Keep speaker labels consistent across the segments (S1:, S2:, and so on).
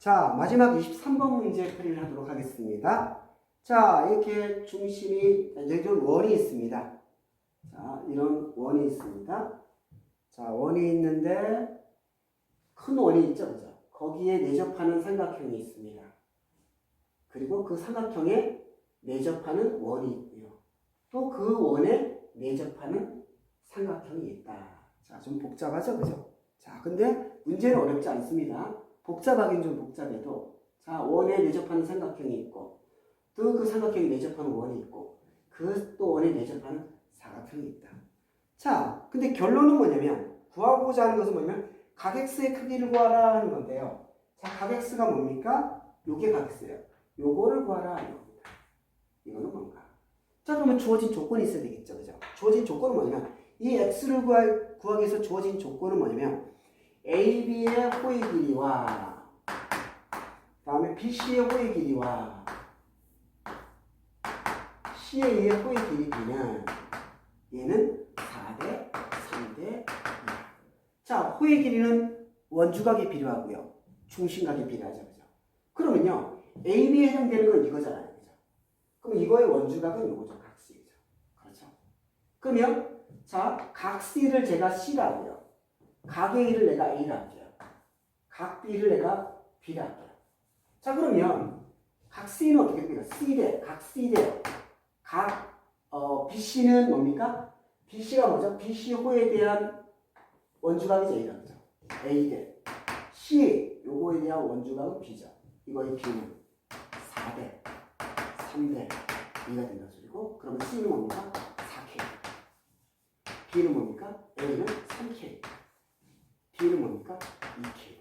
S1: 자, 마지막 23번 문제 풀이를 하도록 하겠습니다. 자, 이렇게 중심이, 좀 원이 있습니다. 자, 이런 원이 있습니다. 자, 원이 있는데, 큰 원이 있죠, 그죠? 거기에 내접하는 삼각형이 있습니다. 그리고 그 삼각형에 내접하는 원이 있고요. 또 그 원에 내접하는 삼각형이 있다. 자, 좀 복잡하죠, 그죠? 자, 근데 문제는 어렵지 않습니다. 복잡하긴 좀 복잡해도, 자, 원에 내접하는 삼각형이 있고, 또 그 삼각형에 내접하는 원이 있고, 그 또 원에 내접하는 사각형이 있다. 자, 근데 결론은 뭐냐면, 구하고자 하는 것은 뭐냐면, 각X의 크기를 구하라 하는 건데요. 자, 각X가 뭡니까? 요게 각X예요. 요거를 구하라 하는 겁니다. 이거는 뭔가? 자, 그러면 주어진 조건이 있어야 되겠죠. 그죠? 주어진 조건은 뭐냐면, 이 x를 구할, 구하기 위해서 주어진 조건은 뭐냐면, AB의 호의 길이와, 다음에 BC의 호의 길이와, CA의 호의 길이 B는, 얘는 4대 3대 2. 자, 호의 길이는 원주각이 필요하고요. 중심각이 필요하죠. 그죠? 그러면요, AB에 해당되는 건 이거잖아요. 그죠? 그럼 이거의 원주각은 이거죠. 각 C죠. 그렇죠? 그러면 자, 각 C를 제가 C라고요. 각 A를 내가 A라 할게요. 각 B를 내가 B라 할게요. 자, 그러면 각 C는 어떻게 됩니까? C대, 각 C대, 각 어, BC는 뭡니까? BC가 뭐죠? BC 호에 대한 원주각이죠. A가 그죠? A대. C, 요거에 대한 원주각은 B죠. 이거의 B는 4대, 3대, 2가 된다는 소리고, 그러면 C는 뭡니까? 4K. B는 뭡니까? A는 3K. D는 뭡니까? 2K.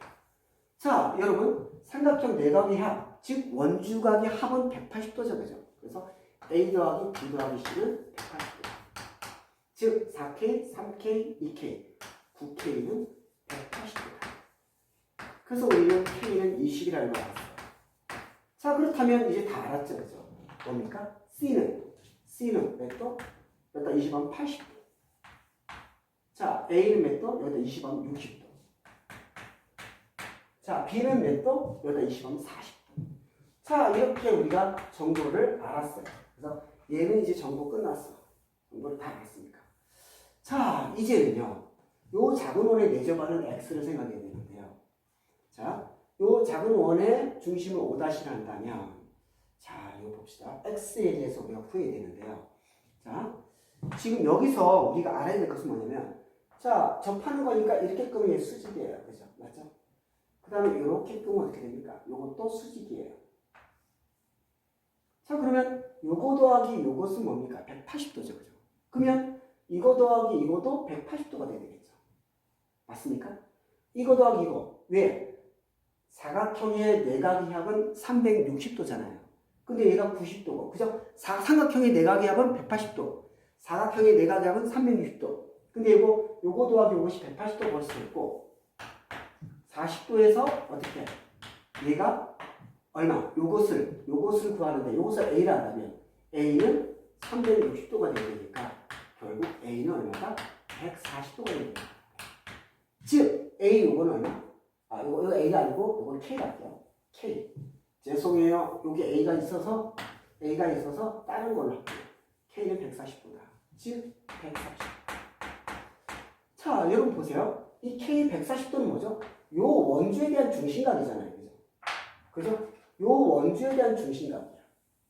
S1: 자, 여러분, 삼각형 내각의 합, 즉 원주각의 합은 180도죠, 그죠? 그래서 A 더하기 B 더하기 C는 180도. 즉 4K, 3K, 2K, 9K는 180도다. 그래서 우리는 K는 20이라는 걸 알았어요. 자, 그렇다면 이제 다 알았죠, 그죠? 뭡니까? C는, C는 몇 도? 여기다 20하면 80도. 자, A는 몇 도? 여기다 20하면 60도. 자, B는 몇 도? 여기다 20하면 40도. 자, 이렇게 우리가 정보를 알았어요. 그래서 얘는 이제 정보 끝났어. 정보를 다 알았으니까. 자, 이제는요. 요 작은 원에 내접하는 x를 생각해야 되는데요. 자, 요 작은 원의 중심을 5다시를 한다면 자, 이거 봅시다. x에 대해서 우리가 구해야 되는데요. 자, 지금 여기서 우리가 알아야 될 것은 뭐냐면 자, 접하는 거니까 이렇게 끄면 얘 수직이에요. 그죠? 맞죠? 그 다음에 이렇게 끄면 어떻게 됩니까? 요것도 수직이에요. 자, 그러면 요거 더하기 요것은 뭡니까? 180도죠. 그죠? 그러면 이거 더하기 이거도 180도가 돼야 되겠죠. 맞습니까? 이거 더하기 이거. 왜? 사각형의 내각의 합은 360도잖아요. 근데 얘가 90도고. 그죠? 사, 삼각형의 내각의 합은 180도. 사각형의 내각의 합은 360도. 근데 이거, 요거 더하기 요것이 180도 벌수 있고, 40도에서 어떻게? 얘가 얼마? 요것을, 요것을 구하는데, 요것을 A라 한다면, A는 360도가 되야 되니까, 결국 A는 얼마다? 140도가 됩니다. 즉, A 요거는 얼마? 아, 요거, 요거 A가 아니고, 요건 K 갈게요. K. 죄송해요. 여기 A가 있어서, A가 있어서 다른 걸로 할게요. K는 140도다. 즉, 140도. 자, 여러분 보세요. 이 K 140도는 뭐죠? 요 원주에 대한 중심각이잖아요. 그죠? 그죠? 요 원주에 대한 중심각이야.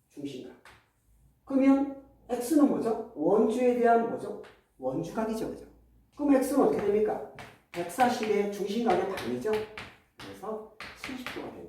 S1: 중심각. 그러면 X는 뭐죠? 원주에 대한 뭐죠? 원주각이죠. 그죠? 그럼 X는 어떻게 됩니까? 140의 중심각의 반이죠? 그래서 70도가 됩니다.